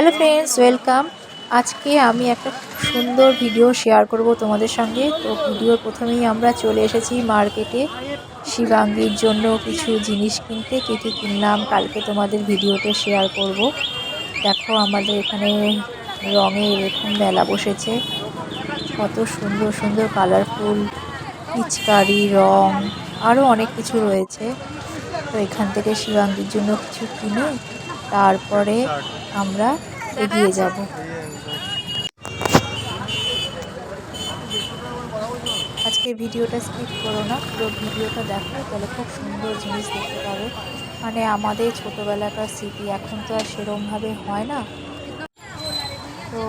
Hello friends welcome আজকে আমি একটা সুন্দর ভিডিও শেয়ার করব তোমাদের সঙ্গে। তো ভিডিওর প্রথমেই আমরা চলে এসেছি মার্কেটে শিবাঙ্গীর জন্য কিছু জিনিস কিনতে, কী কী কিনলাম, কালকে তোমাদের ভিডিওতে শেয়ার করব। দেখো আমাদের এখানে রঙে এরকম মেলা বসেছে। কত সুন্দর সুন্দর কালারফুল পিচকারি, রং আরও অনেক কিছু রয়েছে। তো এখান থেকে শিবাঙ্গীর জন্য কিছু কিনে তারপরে আমরা এগিয়ে যাব। আজকে ভিডিওটা স্কিপ করো না পুরো ভিডিওটা দেখো তাহলে খুব সুন্দর জিনিস দেখতে পাবে। মানে আমাদের ছোটোবেলাকার স্মৃতি এখন তো আর সেরমভাবে হয় না। তো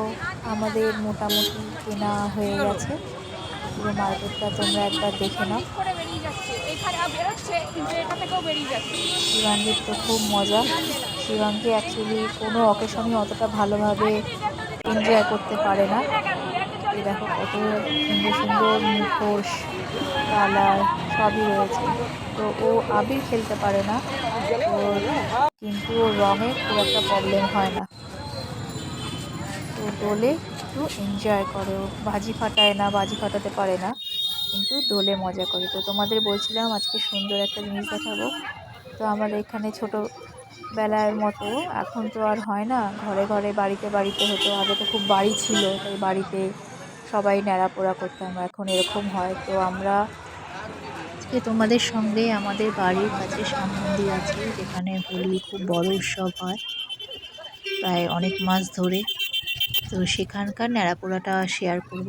আমাদের মোটামুটি কেনা হয়ে গেছে। পুরো মার্কেটটা তোমরা একবার দেখে নাও। শিবাঙ্গীর তো খুব মজা। শিবাঙ্গী অ্যাকচুয়ালি কোনো অকেশনই অতটা ভালোভাবে এনজয় করতে পারে না। এই দেখো কত সুন্দর সুন্দর মুখোশ, কালার, সবই রয়েছে। তো ও আবির খেলতে পারে না। কিন্তু ওর রঙে খুব একটা প্রবলেম হয় না। তো দোলে একটু এনজয় করে। ও বাজি ফাটায় না বাজি ফাটাতে পারে না। কিন্তু দোলে মজা করে। তো তোমাদের বলছিলাম আজকে সুন্দর একটা জিনিস দেখাবো। তো আমার এখানে ছোটো বেলার মতো। এখন তো আর হয় না। ঘরে ঘরে বাড়িতে বাড়িতে হতো। আগে তো খুব বাড়ি ছিল, তাই বাড়িতে সবাই ন্যাড়াপোড়া করতাম। এখন এরকম হয়। তো আমরা আজকে তোমাদের সঙ্গে আমাদের বাড়ির কাছে সাম মন্দির আছে, যেখানে হোলি খুব বড় উৎসব হয়, প্রায় অনেক মাস ধরে। তো সেখানকার ন্যাড়াপোড়াটা শেয়ার করব।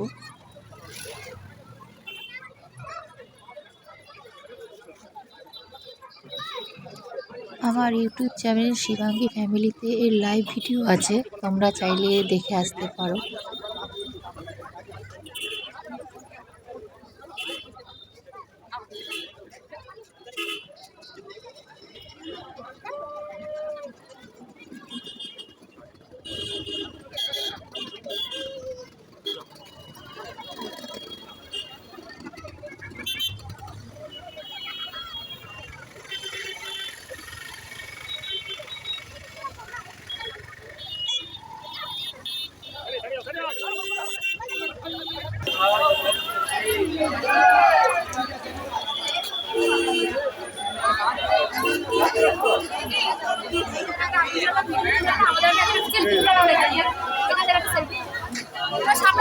আমার ইউটিউব চ্যানেল শিবাঙ্গী ফ্যামিলিতে এর লাইভ ভিডিও আছে তোমরা চাইলে দেখে আসতে পারো।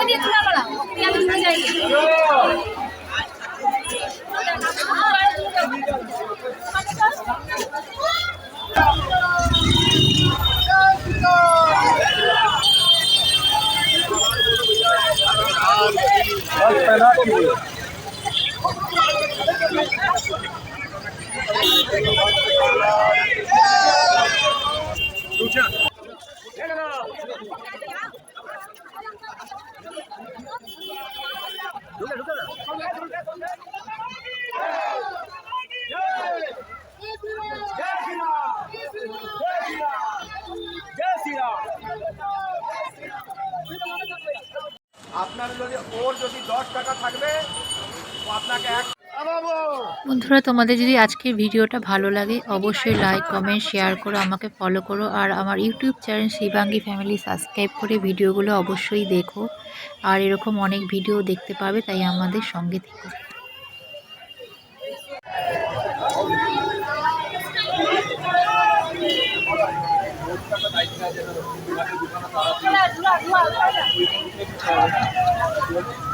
সামনে দিয়ে তুলে আমরা আমি দূরে যাই আপনার যদি ওর যদি দশ টাকা থাকবে আপনাকে এক বন্ধুরা, তোমাদের যদি আজকের ভিডিওটা ভালো লাগে, অবশ্যই লাইক কমেন্ট শেয়ার করো, আমাকে ফলো করো। আর আমার YouTube channel Shivangi family subscribe করে ভিডিওগুলো অবশ্যই দেখো। আর এরকম অনেক ভিডিও দেখতে পাবে, তাই আমাদের সঙ্গে থেকো। আমার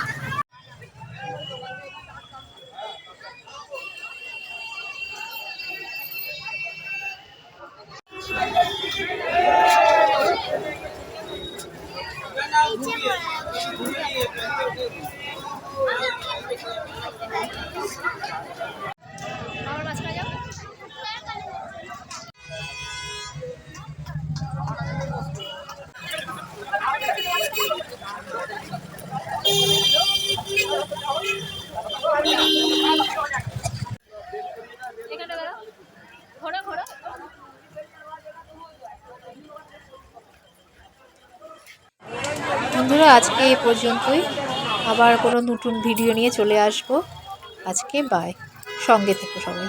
বন্ধুরা, আজকে এ পর্যন্তই। আবার কোনো নতুন ভিডিও নিয়ে চলে আসব। আজকে বাই সঙ্গে থেকো সবাই।